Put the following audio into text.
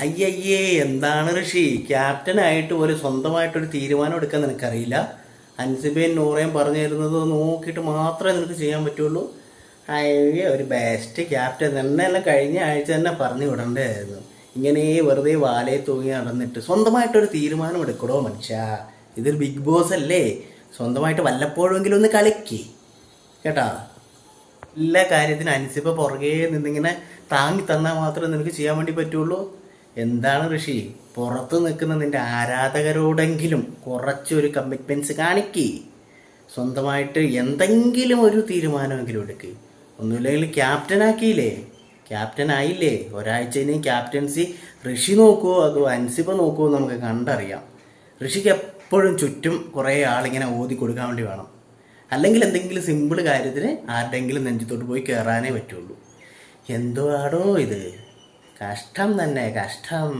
അയ്യയ്യേ എന്താണ് ഋഷി? ക്യാപ്റ്റനായിട്ട് ഒരു സ്വന്തമായിട്ടൊരു തീരുമാനം എടുക്കാൻ നിനക്കറിയില്ല? അൻസിബേൻ നൂറേം പറഞ്ഞു തരുന്നത് നോക്കിയിട്ട് മാത്രമേ നിനക്ക് ചെയ്യാൻ പറ്റുള്ളൂ. അയ്യേ ഒരു ബെസ്റ്റ് ക്യാപ്റ്റൻ എന്നെല്ലാം കഴിഞ്ഞ ആഴ്ച തന്നെ പറഞ്ഞു വിടണ്ടായിരുന്നു. ഇങ്ങനെ വെറുതെ വാലയെ തൂങ്ങി നടന്നിട്ട് സ്വന്തമായിട്ടൊരു തീരുമാനം എടുക്കടോ മനുഷ്യ? ഇതൊരു ബിഗ് ബോസ് അല്ലേ? സ്വന്തമായിട്ട് വല്ലപ്പോഴെങ്കിലും ഒന്ന് കളിക്ക്. കേട്ടാ? എല്ലാ കാര്യത്തിനും അനുസരിപ്പ് പുറകെ നിന്നിങ്ങനെ താങ്ങി തന്നാൽ മാത്രമേ നിനക്ക് ചെയ്യാൻ വേണ്ടി പറ്റുള്ളൂ. എന്താണ് ഋഷി? പുറത്ത് നിൽക്കുന്ന നിന്റെ ആരാധകരോടെങ്കിലും കുറച്ചൊരു കമ്മിറ്റ്മെന്റ്സ് കാണിക്ക്. സ്വന്തമായിട്ട് എന്തെങ്കിലും ഒരു തീരുമാനമെങ്കിലും എടുക്ക്. ഒന്നുമില്ലെങ്കിൽ ക്യാപ്റ്റനാക്കിയില്ലേ ക്യാപ്റ്റൻ ആയില്ലേ? ഒരാഴ്ച ഇനി ക്യാപ്റ്റൻസി ഋഷി നോക്കുമോ അതോ അൻസിബ നോക്കുമോ നമുക്ക് കണ്ടറിയാം. ഋഷിക്ക് എപ്പോഴും ചുറ്റും കുറേ ആളിങ്ങനെ ഓതി കൊടുക്കാൻ വേണ്ടി വേണം. അല്ലെങ്കിൽ എന്തെങ്കിലും സിമ്പിൾ കാര്യത്തിന് ആരുടെങ്കിലും നെഞ്ചത്തോട്ട് പോയി കയറാനേ പറ്റുള്ളൂ. എന്തോ ആടോ ഇത്? കഷ്ടം തന്നെ കഷ്ടം.